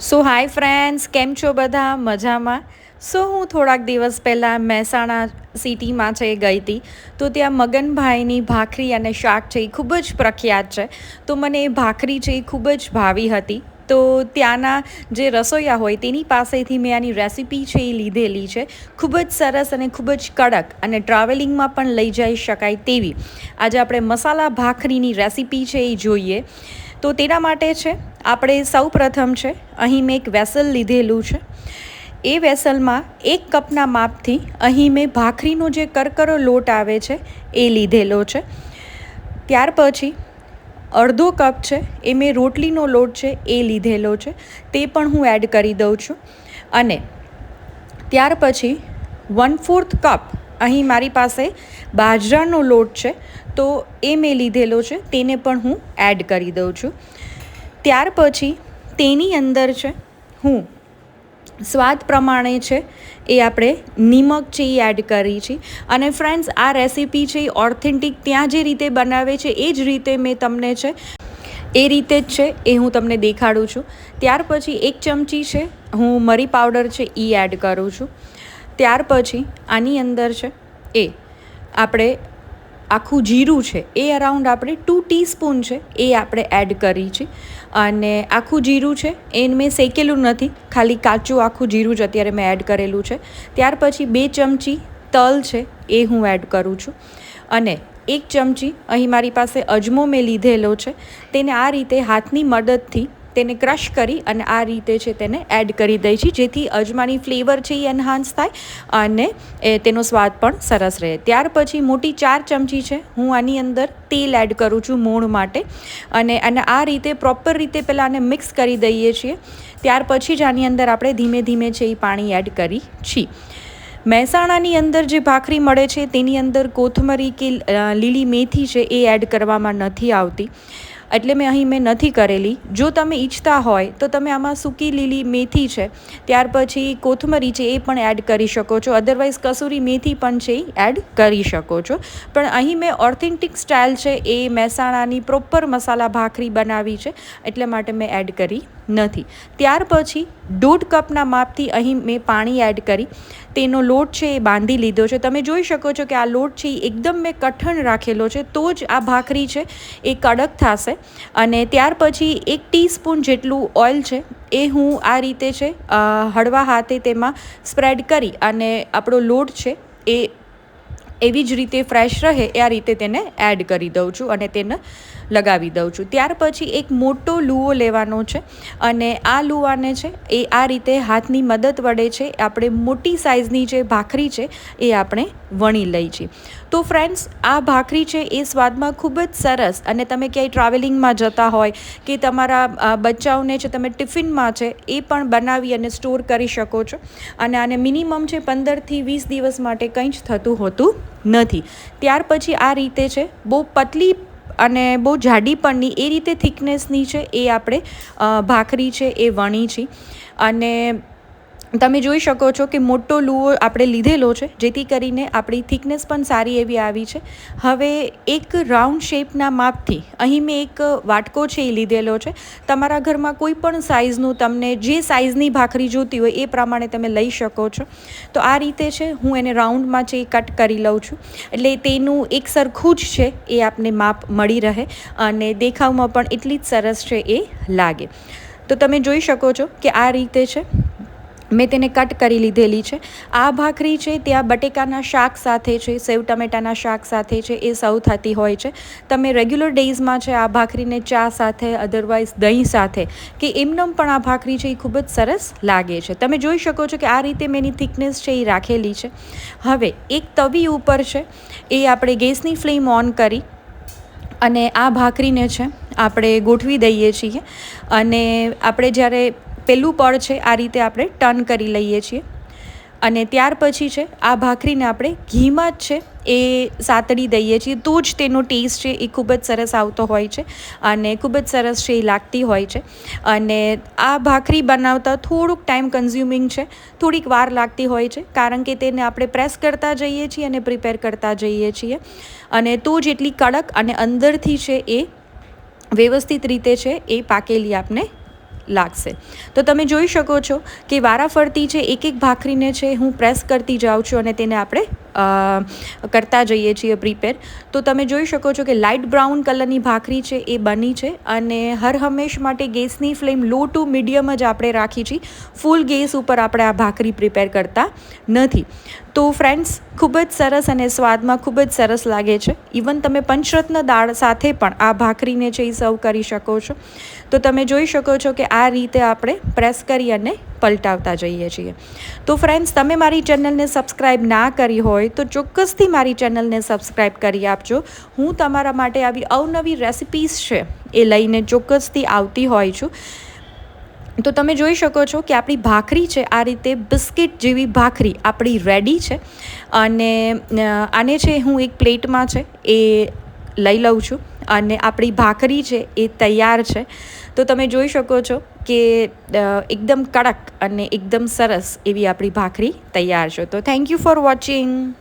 સો hi friends, કેમ છો બધા? મજામાં? સો હું થોડાક દિવસ પહેલાં મહેસાણા સિટીમાં છે ગઈ હતી, તો ત્યાં મગનભાઈની ભાખરી અને શાક છે એ ખૂબ જ પ્રખ્યાત છે. તો મને એ ભાખરી છે એ ખૂબ જ ભાવી હતી. તો ત્યાંના જે રસોઈયા હોય તેની પાસેથી મેં આની રેસિપી છે એ લીધેલી છે. ખૂબ જ સરસ અને ખૂબ જ કડક અને ટ્રાવેલિંગમાં પણ લઈ જઈ શકાય તેવી. આજે આપણે મસાલા ભાખરીની રેસિપી છે એ જોઈએ. તો તેના માટે છે આપણે સૌ પ્રથમ છે, અહીં મેં એક વેસલ લીધેલું છે. એ વેસલમાં એક કપના માપથી અહીં મેં ભાખરીનો જે કરકરો લોટ આવે છે, એ લીધેલો છે. ત્યાર પછી અડધો કપ છે, એ મેં રોટલીનો લોટ છે, એ લીધેલો છે. તે પણ હું એડ કરી દઉં છું. અને ત્યાર પછી વન ફોર્થ કપ અહીં મારી પાસે બાજરાનો લોટ છે, તો એ મેં લીધેલો છે, તેને પણ હું એડ કરી દઉં છું. ત્યાર પછી તેની અંદર છે, હું, સ્વાદ પ્રમાણે છે, એ આપણે નિમક છે એ એડ કરી છે. અને ફ્રેન્ડ્સ આ રેસીપી છે એ ઓથેન્ટિક ત્યાં જે રીતે બનાવે છે, એ જ રીતે મેં તમને છે, એ રીતે જ છે, એ હું તમને દેખાડું છું. ત્યાર પછી એક ચમચી છે, હું મરી પાવડર છે, એ એડ કરું છું. ત્યાર પછી આની અંદર છે, એ આપણે આખું જીરું છે, એ અરાઉન્ડ આપણે ટુ ટીસ્પૂન છે, એ આપણે એડ કરી છે. અને આખું જીરું છે, એને મેં શેકેલું નથી, ખાલી કાચું આખું જીરું જ અત્યારે મેં એડ કરેલું છે. ત્યાર પછી બે ચમચી તલ છે, એ હું એડ કરું છું. અને એક ચમચી અહીં મારી પાસે અજમો મેં લીધેલો છે, તેને આ રીતે હાથની મદદથી તેને ક્રશ કરી અને આ રીતે છે તેને એડ કરી દઈ છીએ જેથી અજમાની ફ્લેવર છે એ એનહાન્સ થાય અને એ તેનો સ્વાદ પણ સરસ રહે. ત્યાર પછી મોટી ચાર ચમચી છે. હું આની અંદર તેલ એડ કરું છું મૂળ માટે અને અને આ રીતે પ્રોપર રીતે પહેલાં આને મિક્સ કરી દઈએ છીએ. ત્યાર પછી જ આની અંદર આપણે ધીમે ધીમે છે એ પાણી એડ કરી છીએ મહેસાણાની અંદર જે ભાખરી મળે છે તેની અંદર કોથમરી કે લીલી મેથી છે એ એડ કરવામાં નથી આવતી. એટલે મેં અહીં મેં નથી કરેલી. જો તમે ઈચ્છતા હોય, તો તમે આમાં સૂકી લીલી મેથી છે, ત્યાર પછી કોથમરી છે, એ પણ એડ કરી શકો છો. અધરવાઇઝ કસૂરી મેથી પણ છે, એ એડ કરી શકો છો. પણ અહીં મેં ઓથેન્ટિક સ્ટાઇલ છે, એ મહેસાણાની પ્રોપર મસાલા ભાખરી બનાવી છે, એટલે માટે મેં એડ કરી નથી. ત્યાર પછી દોઢ કપના માપથી અહીં મેં પાણી એડ કરી. તેનો લોટ છે, એ બાંધી લીધો છે. તમે જોઈ શકો છો કે આ લોટ છે, એ એકદમ મેં કઠણ રાખેલો છે. તો જ આ ભાખરી છે, એ કડક થશે. અને ત્યાર પછી એક ટીસ્પૂન જેટલું ઓઇલ છે, એ હું આ રીતે છે હળવા હાથે તેમાં સ્પ્રેડ કરી અને આપણો લોટ છે, એ એવી જ રીતે ફ્રેશ રહે, એ આ રીતે તેને એડ કરી દઉં છું અને તેને લગાવી દઉં છું. ત્યાર પછી એક મોટો લૂવો લેવાનો છે અને આ લુવાને છે એ આ રીતે હાથની મદદ વડે છે, આપણે મોટી સાઇઝની જે ભાખરી છે એ આપણે વણી લઈ છીએ. તો ફ્રેન્ડ્સ, આ ભાખરી છે એ સ્વાદમાં ખૂબ જ સરસ અને તમે ક્યાંય ટ્રાવેલિંગમાં જતા હોય કે તમારા બચ્ચાઓને છે તમે ટિફિનમાં છે એ પણ બનાવી અને સ્ટોર કરી શકો છો. અને આને મિનિમમ છે પંદરથી વીસ દિવસ માટે કંઈ જ થતું હોતું નથી. ત્યાર પછી આ રીતે છે બહુ પતલી અને બહુ જાડી પણની એ રીતે થિકનેસની છે, એ આપણે ભાખરી છે, એ વણી છે. અને તમે જોઈ શકો છો કે મોટો લુઓ આપણે લીધેલો છે, જેથી કરીને આપણી થિકનેસ પણ સારી એવી આવી છે. હવે એક રાઉન્ડ શેપના માપથી, અહીં મેં એક વાટકો છે એ લીધેલો છે. તમારા ઘરમાં કોઈ પણ સાઇઝનું તમને જે સાઇઝની ભાખરી જોતી હોય એ પ્રમાણે તમે લઈ શકો છો. તો આ રીતે છે, હું એને રાઉન્ડમાં છે એ કટ કરી લઉં છું. એટલે તેનું એક સરખું જ છે, એ આપને માપ મળી રહે અને દેખાવમાં પણ એટલી જ સરસ છે એ લાગે. તો તમે જોઈ શકો છો કે આ રીતે છે મેં તેને કટ કરી લીધેલી છે. આ ભાખરી છે ત્યાં બટેકાના શાક સાથે છે, સેવ ટમેટાના શાક સાથે છે, એ સૌ થતી હોય છે. તમે રેગ્યુલર ડેઝમાં છે, આ ભાખરીને ચા સાથે અધરવાઇઝ દહીં સાથે, કે એમનેમ પણ આ ભાખરી છે, એ ખૂબ જ સરસ લાગે છે. તમે જોઈ શકો છો કે આ રીતે મેં એની થિકનેસ છે, એ રાખેલી છે. હવે, એક તવી ઉપર છે, એ આપણે ગેસની ફ્લેમ ઓન કરી અને આ ભાખરીને છે, આપણે ગોઠવી દઈએ છીએ. અને આપણે જ્યારે પહેલું પળ છે આ રીતે આપણે ટર્ન કરી લઈએ છીએ. અને ત્યાર પછી છે, આ ભાખરીને આપણે ઘીમાં જ છે, એ સાતડી દઈએ છીએ. તો જ તેનો ટેસ્ટ છે, એ ખૂબ જ સરસ આવતો હોય છે અને ખૂબ જ સરસ છે, એ લાગતી હોય છે. અને આ ભાખરી બનાવતા થોડુંક ટાઈમ કન્ઝ્યુમિંગ છે, થોડીક વાર લાગતી હોય છે, કારણ કે તેને આપણે પ્રેસ કરતા જઈએ છીએ અને પ્રિપેર કરતા જઈએ છીએ. અને તો જ એટલી કડક અને અંદરથી છે, એ વ્યવસ્થિત રીતે છે, એ પાકેલી આપને લાગશે. તો તમે જોઈ શકો છો કે વારાફરતી છે એક એક ભાખરીને છે, હું પ્રેસ કરતી જાઉં છું અને તેને આપણે કરતા જઈએ છીએ પ્રિપેર તો તમે જોઈ શકો છો કે લાઇટ બ્રાઉન કલરની ભાખરી છે, એ બની છે અને હર હંમેશ માટે ગેસની ફ્લેમ લો ટુ મીડિયમ જ આપણે રાખી છીએ. ફૂલ ગેસ ઉપર આપણે આ ભાખરી પ્રિપેર કરતા નથી. તો ફ્રેન્ડ્સ ખૂબ જ સરસ અને સ્વાદમાં ખૂબ જ સરસ લાગે છે. ઇવન તમે પંચરત્ન દાળ સાથે પણ આ ભાખરીને છે એ સર્વ કરી શકો છો. તો તમે જોઈ શકો છો કે આ રીતે આપણે પ્રેસ કરી અને પલટાવતા જઈએ છીએ. તો ફ્રેન્ડ્સ તમે મારી ચેનલને સબસ્ક્રાઈબ ના કરી હોય, તો ચોક્કસથી મારી ચેનલને સબસ્ક્રાઈબ કરી આપજો. હું તમારા માટે આવી અવનવી રેસિપીઝ છે, એ લઈને ચોક્કસથી આવતી હોય છું. તો તમે જોઈ શકો છો કે આપણી ભાખરી છે, આ રીતે બિસ્કિટ જેવી ભાખરી આપણી રેડી છે. અને આને છે, હું એક પ્લેટમાં છે, એ લઈ લઉં છું. અને આપણી ભાખરી છે એ તૈયાર છે. તો તમે જોઈ શકો છો કે એકદમ કડક અને એકદમ સરસ એવી આપણી ભાખરી તૈયાર છે. તો થેન્ક યુ ફોર વોચિંગ